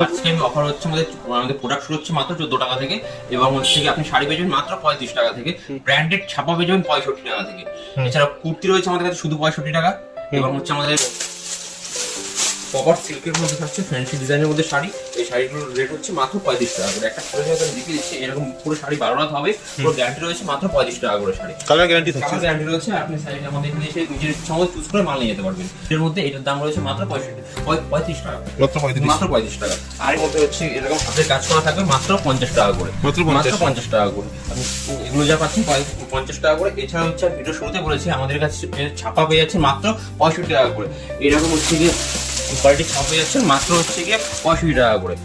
আজকে অফার হচ্ছে আমাদের আমাদের প্রোডাক্ট শুরু হচ্ছে মাত্র চোদ্দ টাকা থেকে এবং হচ্ছে আপনি শাড়ি পেয়ে যাবেন মাত্র পঁয়ত্রিশ টাকা থেকে ব্র্যান্ডেড ছাপা পেয়ে যাবেন পঁয়ষট্টি টাকা থেকে। এছাড়া কুর্তি রয়েছে আমাদের কাছে শুধু পঁয়ষট্টি টাকা এবং হচ্ছে আমাদের কভার সিল্কের মধ্যে থাকছে ফ্যান্সি ডিজাইনের মধ্যে শাড়ি। এই শাড়িগুলোর রেট হচ্ছে মাত্র পঁয়ত্রিশ টাকা করে। একটা শাড়ি হয়তো দেখিয়ে দিচ্ছি এরকম পুরো শাড়ি বারো রাত হবে পুরো গ্যারান্টি রয়েছে মাত্র পঁয়ত্রিশ টাকা করে শাড়ি। কালার গ্যারান্টি থাকছে। কালার গ্যারান্টি রয়েছে আপনি শাড়িটা আমাদের এখানে এসে নিজের সময় চুজ করে মাল নিয়ে যেতে পারবেন। এর মধ্যে এটার দাম রয়েছে মাত্র পঁয়ষট্টি পঁয়ত্রিশ টাকা মাত্র পঁয়ত্রিশ। মাত্র পঁয়ত্রিশ টাকা। আর এর মধ্যে হচ্ছে এরকম হাতের কাজ করা থাকবে মাত্র পঞ্চাশ টাকা করে। মাত্র পঞ্চাশ। টাকা করে। আপনি এগুলো যা পাচ্ছেন পঞ্চাশ টাকা করে। এছাড়া হচ্ছে ভিডিও শুরুতে বলেছি আমাদের কাছে ছাপা পেয়ে যাচ্ছে মাত্র পঁয়ষট্টি টাকা করে। এরকম হচ্ছে গিয়ে কোয়ালিটি ছাপা পেয়ে যাচ্ছে মাত্র হচ্ছে গিয়ে পঁয়ষট্টি টাকা করে।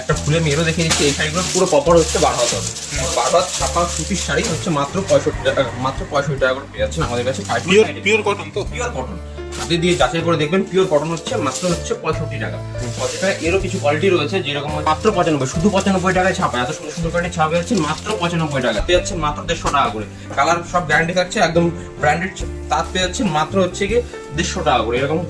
একটা ফুলে মেয়েরও দেখে দিচ্ছি এই শাড়িগুলো পুরো প্রপার হচ্ছে বারো হাত হবে। বারো হাত ছাপা সুতির শাড়ি হচ্ছে মাত্র পঁয়ষট্টি টাকা মাত্র পঁয়ষট্টি টাকা করে পেয়ে যাচ্ছেন আমাদের কাছে। পিওর পিওর কটন তো? পিওর কটন হাতে দিয়ে যাচাই করে দেখবেন পিওর কটন হচ্ছে মাত্র হচ্ছে পঁয়ষট্টি টাকা। পঁয়ষট্টি টাকা এরও কিছু কোয়ালিটি রয়েছে যেরকম মাত্র পঁচানব্বই শুধু পঁচানব্বই টাকায় ছাপা এত সুন্দর সুন্দর কোয়ালিটি ছাপা যাচ্ছে মাত্র পঁচানব্বই টাকা। পেয়ে যাচ্ছে মাত্র দেড়শো টাকা করে। কালার সব ব্র্যান্ডে থাকছে একদম ব্র্যান্ডেড তাঁত পেয়ে যাচ্ছে মাত্র হচ্ছে গিয়ে দেড়শো টাকা করে এরকম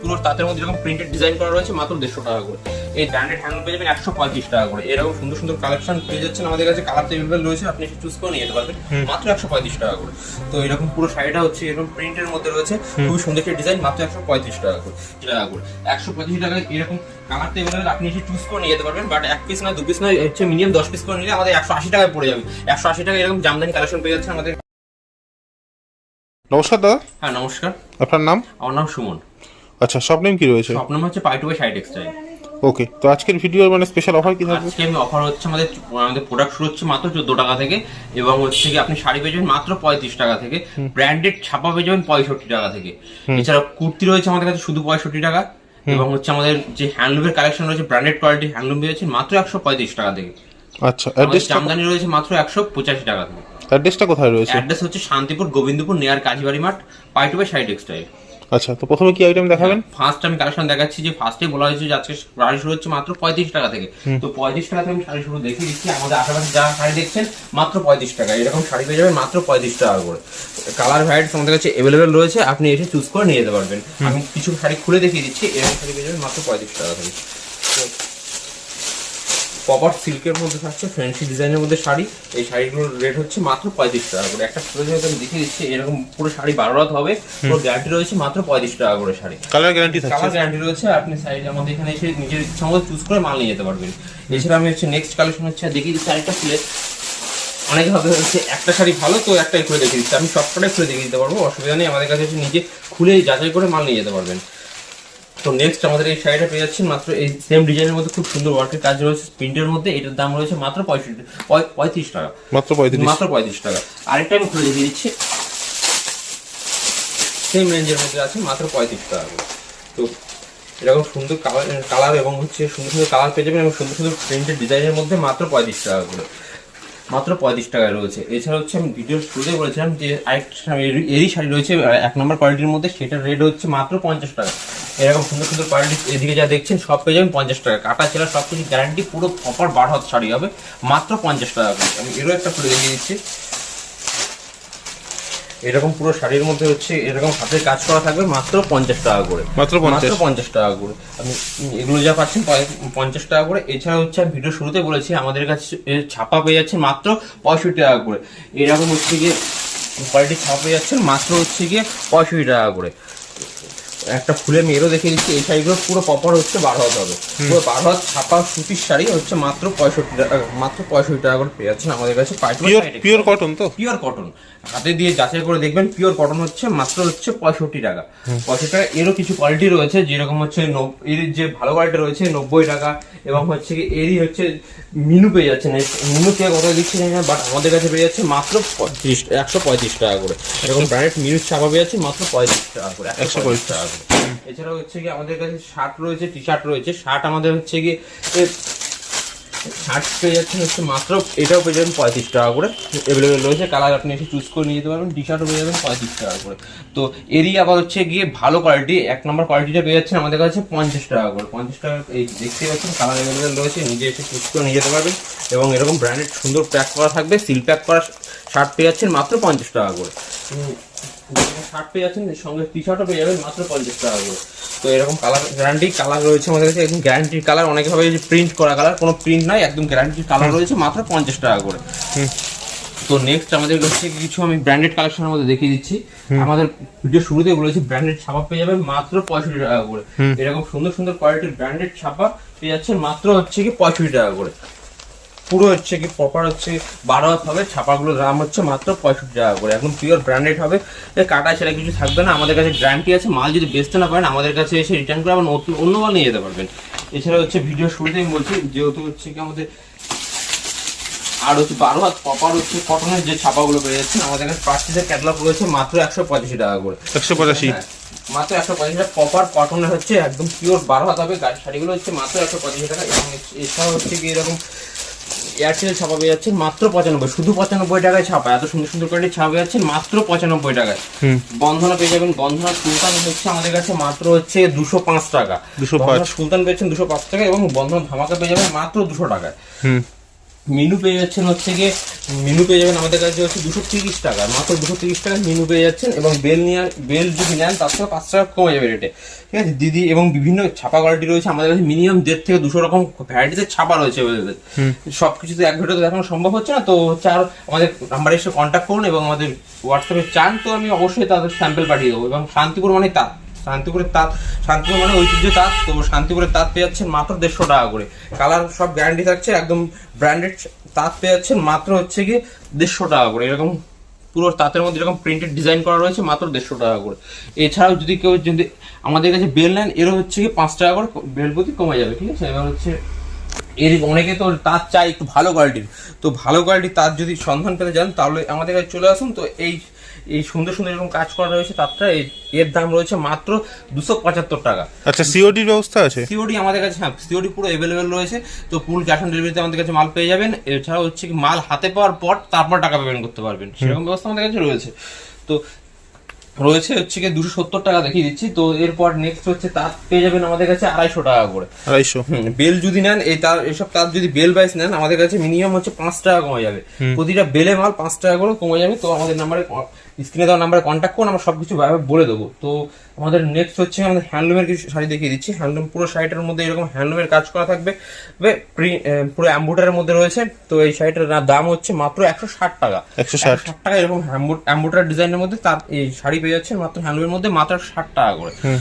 পুরো তাঁতের মধ্যে এরকম প্রিন্টেড ডিজাইন করা রয়েছে মাত্র দেড়শো টাকা করে। এই ব্র্যান্ডেড হ্যান্ডেল পেয়ে যাবেন একশো পঁয়ত্রিশ টাকা করে। এরকম সুন্দর সুন্দর কালেকশন পেয়ে যাচ্ছেন। আমাদের কাছে কালার এভেলেবেল রয়েছে আপনি চুজ করে নিয়ে যেতে পারবেন মাত্র একশো পঁয়ত্রিশ টাকা করে। তো এরকম পুরো শাড়িটা হচ্ছে এরকম প্রিন্টের মধ্যে রয়েছে। খুবই সুন্দর একটা ডিজাইন মাত্র একশো পঁয়ত্রিশ টাকা করে। টাকা করে। একশো পঁয়ত্রিশ টাকায় এরকম কালার এভেলেবেল আপনি এসে চুজ করে নিয়ে যেতে পারবেন। বাট এক পিস না দু পিস না হচ্ছে মিনিমাম দশ পিস করে নিলে আমাদের একশো আশি টাকায় পড়ে যাবে। একশো আশি টাকা এরকম জামদানি কালেকশন পেয়ে যাচ্ছে আমাদের। নমস্কার দাদা। হ্যাঁ নমস্কার। আপনার নাম? আমার নাম সুমন। আচ্ছা সব নেম কি রয়েছে? শপ স্বপ্ন হচ্ছে পাই টু বাই সাইড এক্সটাইল ওকে তো আজকের ভিডিওর মানে স্পেশাল অফার কি থাকবে? আজকে আমি অফার হচ্ছে আমাদের আমাদের প্রোডাক্ট শুরু হচ্ছে মাত্র চোদ্দ টাকা থেকে এবং হচ্ছে কি আপনি শাড়ি পেয়ে যাবেন মাত্র পঁয়ত্রিশ টাকা থেকে। ব্র্যান্ডেড ছাপা পেয়ে যাবেন পঁয়ষট্টি টাকা থেকে। এছাড়া কুর্তি রয়েছে আমাদের কাছে শুধু পঁয়ষট্টি টাকা এবং হচ্ছে আমাদের যে হ্যান্ডলুমের কালেকশন রয়েছে ব্র্যান্ডেড কোয়ালিটি হ্যান্ডলুম যাচ্ছেন মাত্র একশো পঁয়ত্রিশ টাকা থেকে। আচ্ছা আমাদের অ্যাড্রেসটা জামদানি রয়েছে মাত্র একশো পঁচাশি টাকা থেকে। অ্যাড্রেসটা কোথায় রয়েছে? অ্যাড্রেস হচ্ছে শান্তিপুর গোবিন্দপুর নেয়ার কাজীবাড়ি মাঠ পাই টু বাই সাইড টেক্সটাইল আচ্ছা তো প্রথমে কি আইটেম দেখাবেন? ফার্স্ট আমি কালেকশন দেখাচ্ছি যে ফার্স্টে বলা হয়েছে যে আজকে শাড়ি শুরু হচ্ছে মাত্র পঁয়ত্রিশ টাকা থেকে। তো পঁয়ত্রিশ টাকা থেকে আমি শাড়ি শুরু দেখিয়ে দিচ্ছি আমাদের আশেপাশে যা শাড়ি দেখছেন মাত্র পঁয়ত্রিশ টাকা। এরকম শাড়ি পেয়ে যাবেন মাত্র পঁয়ত্রিশ টাকা করে। কালার ভ্যারাইটি আমাদের কাছে অ্যাভেলেবেল রয়েছে আপনি এসে চুজ করে নিয়ে যেতে পারবেন। আমি কিছু শাড়ি খুলে দেখিয়ে দিচ্ছি এরকম শাড়ি পেয়ে যাবেন মাত্র পঁয়ত্রিশ টাকা থেকে। কভার সিল্কের মধ্যে থাকছে ফ্যান্সি ডিজাইনের মধ্যে শাড়ি। এই শাড়িগুলোর রেট হচ্ছে মাত্র পঁয়ত্রিশ টাকা করে। একটা খুলে যদি আমি দেখিয়ে দিচ্ছি এরকম পুরো শাড়ি বারো রাত হবে পুরো গ্যারান্টি রয়েছে মাত্র পঁয়ত্রিশ টাকা করে শাড়ি। কালার গ্যারান্টি থাকছে। কালার গ্যারান্টি রয়েছে আপনি সাইজ আমাদের এখানে এসে নিজের ইচ্ছা মতো চুজ করে মাল নিয়ে যেতে পারবেন। এছাড়া আমি হচ্ছে নেক্সট কালেকশন হচ্ছে দেখিয়ে দিচ্ছি আরেকটা খুলে অনেকে ভাবে হচ্ছে একটা শাড়ি ভালো তো একটাই খুলে দেখিয়ে দিচ্ছি। আমি সবকটাই খুলে দেখিয়ে দিতে পারব অসুবিধা নেই। আমাদের কাছে এসে নিজে খুলে যাচাই করে মাল নিয়ে যেতে পারবেন। তো নেক্সট আমাদের এই শাড়িটা পেয়ে যাচ্ছেন মাত্র এই সেম ডিজাইনের মধ্যে খুব সুন্দর ওয়ার্কের কাজ রয়েছে। প্রিন্টের মধ্যে এটার দাম রয়েছে মাত্র পঁয়ষট্টি পঁয়- পঁয়ত্রিশ টাকা। মাত্র পঁয়ত্রিশ। মাত্র পঁয়ত্রিশ টাকা। আরেকটা আমি খুলে দেখিয়ে দিচ্ছি। সেম রেঞ্জের মধ্যে আছে মাত্র পঁয়ত্রিশ টাকা। তো এরকম সুন্দর কালার কালার এবং হচ্ছে সুন্দর সুন্দর কালার পেয়ে যাবেন এবং সুন্দর সুন্দর প্রিন্টের ডিজাইনের মধ্যে মাত্র পঁয়ত্রিশ টাকা করে। মাত্র পঁয়ত্রিশ টাকায় রয়েছে। এছাড়া হচ্ছে আমি ভিডিওর শুরুতে বলেছিলাম যে আরেকটা এরই শাড়ি রয়েছে এক নম্বর কোয়ালিটির মধ্যে সেটার রেট হচ্ছে মাত্র পঞ্চাশ টাকা। এরকম সুন্দর সুন্দর কোয়ালিটি এদিকে যা দেখছেন সব পেয়ে যাবেন পঞ্চাশ টাকা। কাটা ছেঁড়া সব কিছু গ্যারান্টি পুরো প্রপার বার হাত শাড়ি হবে মাত্র পঞ্চাশ টাকা করে। আমি এরও একটা খুলে দেখিয়ে দিচ্ছি। এরকম পুরো শাড়ির মধ্যে হচ্ছে এরকম হাতের কাজ করা থাকবে মাত্র পঞ্চাশ টাকা করে। মাত্র পঞ্চাশ। মাত্র পঞ্চাশ টাকা করে। আমি এগুলো যা পাচ্ছেন পঞ্চাশ টাকা করে। এছাড়া হচ্ছে আমি ভিডিও শুরুতে বলেছি আমাদের কাছে ছাপা পেয়ে যাচ্ছে মাত্র পঁয়ষট্টি টাকা করে। এরকম হচ্ছে গিয়ে কোয়ালিটি ছাপা পেয়ে যাচ্ছেন মাত্র হচ্ছে গিয়ে পঁয়ষট্টি টাকা করে। একটা ফুলে মেয়েরও দেখিয়ে দিচ্ছি এই শাড়িগুলো পুরো প্রপার হচ্ছে বারো হাত হবে পুরো বারো হাত ছাপা সুতির শাড়ি হচ্ছে মাত্র পঁয়ষট্টি টাকা মাত্র পঁয়ষট্টি টাকা করে পেয়ে যাচ্ছেন আমাদের কাছে পিওর কটন তো? পিওর কটন হাতে দিয়ে যাচাই করে দেখবেন পিওর কটন হচ্ছে মাত্র হচ্ছে পঁয়ষট্টি টাকা। পঁয়ষট্টি টাকা এরও কিছু কোয়ালিটি রয়েছে যেরকম হচ্ছে এর যে ভালো কোয়ালিটি রয়েছে নব্বই টাকা এবং হচ্ছে কি এরই হচ্ছে মিনু পেয়ে যাচ্ছেন। মিনু কে কত দিচ্ছে না বাট আমাদের কাছে পেয়ে যাচ্ছে মাত্র পঁয়ত্রিশ একশো পঁয়ত্রিশ টাকা করে। এরকম ব্র্যান্ডেড মিনু ছাপা পেয়ে যাচ্ছে মাত্র পঁয়ত্রিশ টাকা করে একশো পঁয়ত্রিশ টাকা করে এছাড়াও হচ্ছে কি আমাদের কাছে শার্ট রয়েছে টি শার্ট রয়েছে। শার্ট আমাদের হচ্ছে কি শার্ট পেয়ে যাচ্ছেন হচ্ছে মাত্র, এটাও পেয়ে যাবেন পঁয়ত্রিশ টাকা করে। অ্যাভেলেবেল রয়েছে কালার আপনি এসে চুজ করে নিয়ে যেতে পারবেন। টি শার্টও পেয়ে যাবেন পঁয়ত্রিশ টাকা করে। তো এরই আবার হচ্ছে গিয়ে ভালো কোয়ালিটি এক নম্বর কোয়ালিটিটা পেয়ে যাচ্ছেন আমাদের কাছে পঞ্চাশ টাকা করে। পঞ্চাশ টাকা, এই দেখতে পাচ্ছেন কালার অ্যাভেলেবেল রয়েছে, নিজে এসে চুজ করে নিয়ে যেতে পারবেন। এবং এরকম ব্র্যান্ডেড সুন্দর প্যাক করা থাকবে সিল প্যাক করা শার্ট পেয়ে যাচ্ছেন মাত্র পঞ্চাশ টাকা করে। শার্ট পেয়ে যাচ্ছেন সঙ্গে টি শার্টও পেয়ে যাবেন মাত্র পঞ্চাশ টাকা করে। তো এরকম কালার গ্যারান্টি কালার রয়েছে আমাদের কাছে একদম গ্যারান্টির কালার অনেকে ভাবে যে প্রিন্ট করা কালার কোনো প্রিন্ট নাই একদম গ্যারান্টির কালার রয়েছে মাত্র পঞ্চাশ টাকা করে। তো নেক্সট আমাদের হচ্ছে কিছু আমি ব্র্যান্ডেড কালেকশনের মধ্যে দেখিয়ে দিচ্ছি। আমাদের ভিডিও শুরুতে বলেছি ব্র্যান্ডেড ছাপা পেয়ে যাবেন মাত্র পঁয়ষট্টি টাকা করে। এরকম সুন্দর সুন্দর কোয়ালিটির ব্র্যান্ডেড ছাপা পেয়ে যাচ্ছেন মাত্র হচ্ছে কি পঁয়ষট্টি টাকা করে। পুরো হচ্ছে কি প্রপার হচ্ছে বারো হাত হবে ছাপাগুলোর দাম হচ্ছে মাত্র পঁয়ষট্টি টাকা করে। একদম পিওর ব্র্যান্ডেড হবে। কাটা ছেড়া কিছু থাকবে না আমাদের কাছে গ্যারান্টি আছে। মাল যদি বেচতে না পারেন আমাদের কাছে এসে রিটার্ন করে আবার নতুন অন্য মাল নিয়ে যেতে পারবেন। এছাড়া হচ্ছে ভিডিও শুরুতেই আমি বলছি যেহেতু হচ্ছে কি আমাদের আর হচ্ছে বারো হাত প্রপার হচ্ছে কটনের যে ছাপাগুলো পেয়ে যাচ্ছেন আমাদের কাছে পিসের ক্যাটলগ রয়েছে মাত্র একশো পঁচাশি টাকা করে। একশো পঁচাশি? হ্যাঁ, মাত্র একশো পঁচাশি টাকা। প্রপার কটনের হচ্ছে একদম পিওর বারো হাত হবে। গাড়ি শাড়িগুলো হচ্ছে মাত্র একশো পঁচাশি টাকা। এবং এছাড়াও হচ্ছে কি এরকম এয়ারটেল ছাপা পেয়ে যাচ্ছেন মাত্র পঁচানব্বই শুধু পঁচানব্বই টাকায় ছাপা এত সুন্দর সুন্দর কোয়ালিটি ছাপা পেয়ে যাচ্ছেন মাত্র পঁচানব্বই টাকায়। বন্ধনা পেয়ে যাবেন বন্ধনা সুলতান হচ্ছে আমাদের কাছে মাত্র হচ্ছে দুশো পাঁচ টাকা। 205 বন্ধনা সুলতান পেয়েছেন দুশো পাঁচ টাকা এবং বন্ধন ধামাকা পেয়ে যাবেন মাত্র দুশো টাকায়। হুম। মিনু পেয়ে যাচ্ছেন হচ্ছে গিয়ে মিনু পেয়ে যাবেন আমাদের কাছে হচ্ছে দুশো তিরিশ টাকা। মাত্র দুশো তিরিশ টাকা মিনু পেয়ে যাচ্ছেন এবং বেল নিয়ে বেল যদি নেন তার থেকে পাঁচ টাকা কমে যাবে রেটে ঠিক আছে? দিদি এবং বিভিন্ন ছাপা কোয়ালিটি রয়েছে। আমাদের কাছে মিনিমাম দেড় থেকে দুশো রকম ভ্যারাইটিতে ছাপা রয়েছে। সব কিছু তো এক ভিডিওতে দেখানো সম্ভব হচ্ছে না। তো হচ্ছে আর আমাদের নাম্বারে এসে কন্ট্যাক্ট করুন এবং আমাদের হোয়াটসঅ্যাপে চান তো আমি অবশ্যই তাদের স্যাম্পেল পাঠিয়ে দেবো এবং শান্তিপুর মানে তাঁত শান্তিপুরের তাঁত, শান্তিপুর মানে ঐতিহ্য তাঁত, তো শান্তিপুরের তাঁত পেয়ে যাচ্ছেন মাত্র দেড়শো টাকা করে। কালার সব গ্যারান্টি থাকছে, একদম ব্র্যান্ডেড তাঁত পেয়ে যাচ্ছেন মাত্র হচ্ছে গিয়ে দেড়শো টাকা করে। এরকম পুরো তাঁতের মধ্যে এরকম প্রিন্টেড ডিজাইন করা রয়েছে, মাত্র দেড়শো টাকা করে। এছাড়াও যদি কেউ যদি আমাদের কাছে বেল নেন, এরও হচ্ছে কি পাঁচ টাকা করে বেল প্রতি কমে যাবে, ঠিক আছে? এবার হচ্ছে এর অনেকে তো তাঁত চাই একটু ভালো কোয়ালিটির তো ভালো কোয়ালিটির তাঁত যদি সন্ধান পেতে যান, তাহলে আমাদের কাছে চলে আসুন। তো এই এই সুন্দর সুন্দর এরকম কাজ করা রয়েছে তারটা এর- দাম রয়েছে মাত্র দুশো পঁচাত্তর টাকা। আচ্ছা সিওডির ব্যবস্থা আছে? সিওডি আমাদের কাছে হ্যাঁ সিওডি পুরো অ্যাভেলেবেল রয়েছে। তো ফুল ক্যাশ অন ডেলিভারিতে আমাদের কাছে মাল পেয়ে যাবেন। এছাড়াও হচ্ছে কি মাল হাতে পাওয়ার পর তারপর টাকা পেমেন্ট করতে পারবেন। সেরকম ব্যবস্থা আমাদের কাছে রয়েছে। তো রয়েছে হচ্ছে কি দুশো সত্তর টাকা দেখিয়ে দিচ্ছি। তো এরপর নেক্সট হচ্ছে তার পেয়ে যাবেন আমাদের কাছে আড়াইশো টাকা করে। আড়াইশো? বেল যদি নেন এই তার এসব তার যদি বেল বাইস নেন আমাদের কাছে মিনিমাম হচ্ছে পাঁচ টাকা কমে যাবে। প্রতিটা বেলে মাল পাঁচ টাকা করে কমে যাবে। তো আমাদের নাম্বারে স্ক্রিনে দেওয়া নাম্বারে কন্ট্যাক্ট করুন আমরা সবকিছু ভাবে বলে দেবো। তো আমাদের নেক্সট হচ্ছে আমাদের হ্যান্ডলুমের কিছু শাড়ি দেখিয়ে দিচ্ছি। হ্যান্ডলুম পুরো শাড়িটার মধ্যে এরকম হ্যান্ডলুমের কাজ করা থাকবে। প্রি- পুরো অ্যাম্বুটারের মধ্যে রয়েছে। তো এই শাড়িটার দাম হচ্ছে মাত্র একশো ষাট টাকা। একশো ষাট। টাকা এরকম অ্যাম্বুটার ডিজাইনের মধ্যে তার এই শাড়ি পেয়ে যাচ্ছে মাত্র হ্যান্ডলুমের মধ্যে মাত্র ষাট টাকা করে।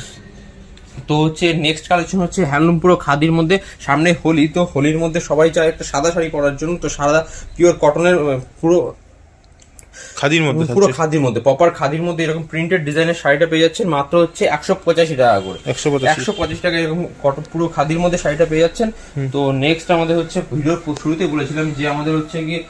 তো হচ্ছে নেক্সট কালেকশন হচ্ছে হ্যান্ডলুম পুরো খাদির মধ্যে সামনে হোলি। তো হোলির মধ্যে সবাই চায় একটা সাদা শাড়ি পরার জন্য। তো সাদা পিওর কটনের পুরো খাদির মধ্যে পুরো খাদির মধ্যে প্রপার খাদির মধ্যে এরকম প্রিন্টেড ডিজাইনের শাড়িটা পেয়ে যাচ্ছেন মাত্র হচ্ছে একশো পঁচাশি টাকা করে। একশো পঁচাশি। একশো পঁচিশ টাকা এরকম কটন পুরো খাদির মধ্যে শাড়িটা পেয়ে যাচ্ছেন। তো নেক্সট আমাদের হচ্ছে ভিডিওর শুরুতে বলেছিলাম যে আমাদের হচ্ছে গিয়ে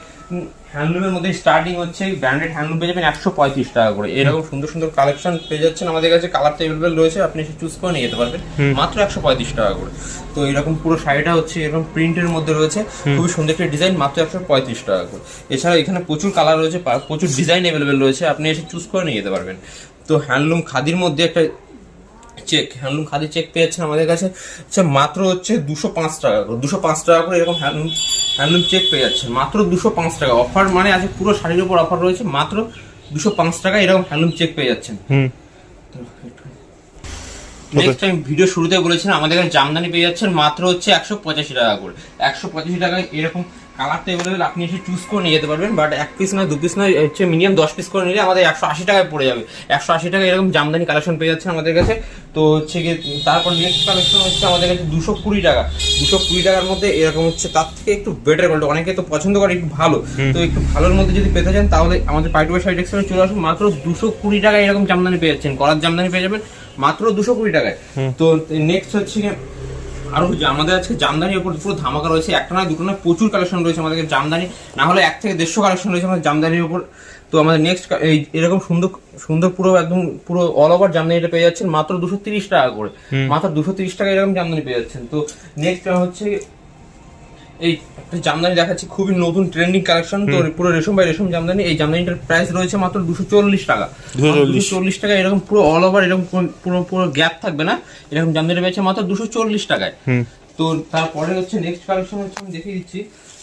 হ্যান্ডলুমের মধ্যে স্টার্টিং হচ্ছে ব্র্যান্ডেড হ্যান্ডলুম পেয়ে যাবেন একশো পঁয়ত্রিশ টাকা করে। এরকম সুন্দর সুন্দর কালেকশন পেয়ে যাচ্ছেন। আমাদের কাছে কালার তো অ্যাভেলেবেল রয়েছে আপনি এসে চুজ করে নিয়ে যেতে পারবেন। মাত্র একশো পঁয়ত্রিশ টাকা করে। তো এরকম পুরো শাড়িটা হচ্ছে এরকম প্রিন্টের মধ্যে রয়েছে। খুবই সুন্দর একটা ডিজাইন মাত্র একশো পঁয়ত্রিশ টাকা করে। এছাড়া এখানে প্রচুর কালার রয়েছে প্রচুর ডিজাইন অ্যাভেলেবেল রয়েছে। আপনি এসে চুজ করে নিয়ে যেতে পারবেন। তো হ্যান্ডলুম খাদির মধ্যে একটা চেক হ্যান্ডলুম খাদি চেক পেয়েছেন আমাদের কাছে। হচ্ছে মাত্র হচ্ছে দুশো পাঁচ টাকা করে দুশো পাঁচ টাকা করে এরকম হ্যান্ডলুম হ্যান্ডলুম চেক পেয়ে যাচ্ছেন। মাত্র দুশো পাঁচ টাকা। অফার মানে আছে পুরো শাড়ির উপর অফার রয়েছে মাত্র দুশো পাঁচ টাকা এরকম হ্যান্ডলুম চেক পেয়ে যাচ্ছেন। হুম। নেক্সট আমি ভিডিও শুরুতে বলেছিলাম আমাদের কাছে জামদানি পেয়ে যাচ্ছেন মাত্র হচ্ছে একশো পঁচাশি টাকা করে। একশো পঁচাশি টাকায় এরকম কালারটা অ্যাভেলেবেল আপনি এসে চুজ করে নিয়ে যেতে পারবেন বাট এক পিস নয় দু পিস নয় হচ্ছে মিনিমাম দশ পিস করে নিলে আমাদের একশো আশি টাকায় পড়ে যাবে। একশো আশি টাকা এরকম জামদানি কালেকশন পেয়ে যাচ্ছে আমাদের কাছে। তো হচ্ছে গিয়ে তারপর নেক্সট কালেকশন হচ্ছে আমাদের কাছে দুশো কুড়ি টাকা। দুশো কুড়ি টাকার মধ্যে এরকম হচ্ছে তার থেকে একটু বেটার কোয়ালিটি অনেকে তো পছন্দ করে একটু ভালো। তো একটু ভালোর মধ্যে যদি পেতে চান তাহলে আমাদের পাইটু সাইড এক্সপ্রেস চলে আসুন মাত্র দুশো কুড়ি টাকায় এরকম জামদানি পেয়ে যাচ্ছেন। কলার জামদানি পেয়ে যাবেন মাত্র দুশো কুড়ি টাকায়। তো নেক্সট হচ্ছে গিয়ে আরও আমাদের আজকে জামদানির উপর পুরো ধামাকা রয়েছে। একটা নয় দুটো না প্রচুর কালেকশন রয়েছে আমাদের জামদানি। না হলে এক থেকে দেড়শো কালেকশন রয়েছে আমাদের জামদানির উপর। তো আমাদের নেক্সট এই এরকম সুন্দর সুন্দর পুরো একদম পুরো অল ওভার জামদানিটা পেয়ে যাচ্ছেন মাত্র দুশো তিরিশ টাকা করে। মাত্র দুশো তিরিশ টাকা এরকম জামদানি পেয়ে যাচ্ছেন। তো নেক্সট হচ্ছে এই একটা জামদানি দেখাচ্ছি খুবই নতুন ট্রেন্ডিং কালেকশন তো পুরো রেশম বাই রেশম জামদানি এই জামদানিটার প্রাইস রয়েছে মাত্র দুশো চল্লিশ টাকা। 240 চল্লিশ। টাকা এরকম পুরো অল ওভার এরকম পুরো পুরো গ্যাপ থাকবে না। এরকম জামদানি পেয়েছে মাত্র দুশো চল্লিশ টাকায়। তো তারপরে হচ্ছে নেক্সট কালেকশন হচ্ছে আমি দেখিয়ে দিচ্ছি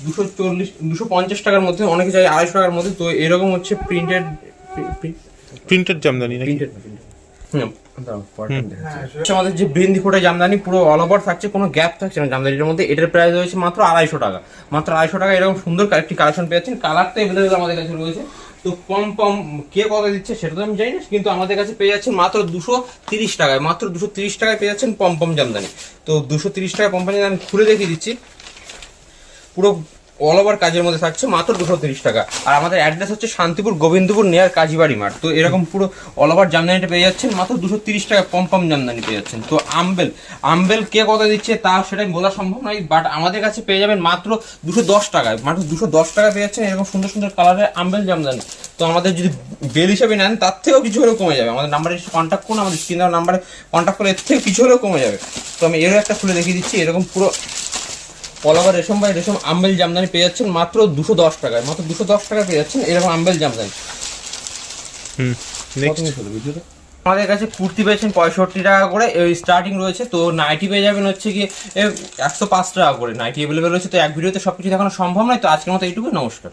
দুশো চল্লিশ দুশো পঞ্চাশ টাকার মধ্যে অনেকে চাই আড়াইশো টাকার মধ্যে তো এরকম হচ্ছে প্রিন্টেড প্রিন্টেড জামদানি প্রিন্টেড হচ্ছে আমাদের যে বৃন্দি ফোটা জামদানি পুরো অল ওভার থাকছে কোনো গ্যাপ থাকছে না জামদানির মধ্যে। এটার প্রাইস রয়েছে মাত্র আড়াইশো টাকা। মাত্র আড়াইশো টাকা এরকম সুন্দর একটি কালেকশন পেয়েছেন কালারটা এভেলেবেল আমাদের কাছে রয়েছে। তো কম কম কে কত দিচ্ছে সেটা তো আমি জানি না কিন্তু আমাদের কাছে পেয়ে যাচ্ছেন মাত্র দুশো তিরিশ টাকায়। মাত্র দুশো তিরিশ টাকায় পেয়ে যাচ্ছেন পম পম জামদানি। তো দুশো তিরিশ টাকা পম পম আমি খুলে দেখিয়ে দিচ্ছি। পুরো অল ওভার কাজের মধ্যে থাকছে মাত্র দুশো তিরিশ টাকা। আর আমাদের অ্যাড্রেস হচ্ছে শান্তিপুর গোবিন্দপুর নেয়ার কাজীবাড়ি মাঠ। তো এরকম পুরো অল ওভার জামদানিটা পেয়ে যাচ্ছেন, মাত্র দুশো তিরিশ টাকা কম কম জামদানি পেয়ে যাচ্ছেন। তো আম্বেল আম্বেল কে কত দিচ্ছে তা সেটাই বলা সম্ভব নয় বাট আমাদের কাছে পেয়ে যাবেন মাত্র দুশো দশ টাকায়। মাত্র দুশো দশ টাকা পেয়ে যাচ্ছেন এরকম সুন্দর সুন্দর কালারের আম্বেল জামদানি। তো আমাদের যদি বেল হিসাবে নেন, তার থেকেও কিছু হলেও কমে যাবে। আমাদের নাম্বারে কন্ট্যাক্ট করুন, আমাদের স্ক্রিন নাম্বারে কন্ট্যাক্ট করলে এর থেকে কিছু হলেও কমে যাবে। তো আমি এরও একটা খুলে দেখিয়ে দিচ্ছি, এরকম পুরো পলাবার রেশম বা রেশম আম্বেল জামদানি পেয়ে যাচ্ছেন মাত্র দুশো দশ টাকায়। মাত্র দুশো দশ টাকায় পেয়ে যাচ্ছেন এরকম আম্বেল জামদানি। হুম আমাদের কাছে কুর্তি পেয়েছেন পঁয়ষট্টি টাকা করে স্টার্টিং রয়েছে তো নাইটি পেয়ে যাবেন হচ্ছে কি একশো পাঁচ টাকা করে। নাইটি অ্যাভেলেবেল রয়েছে তো এক ভিডিওতে সব কিছু দেখানো সম্ভব নয় তো আজকের মতো এইটুকু নমস্কার।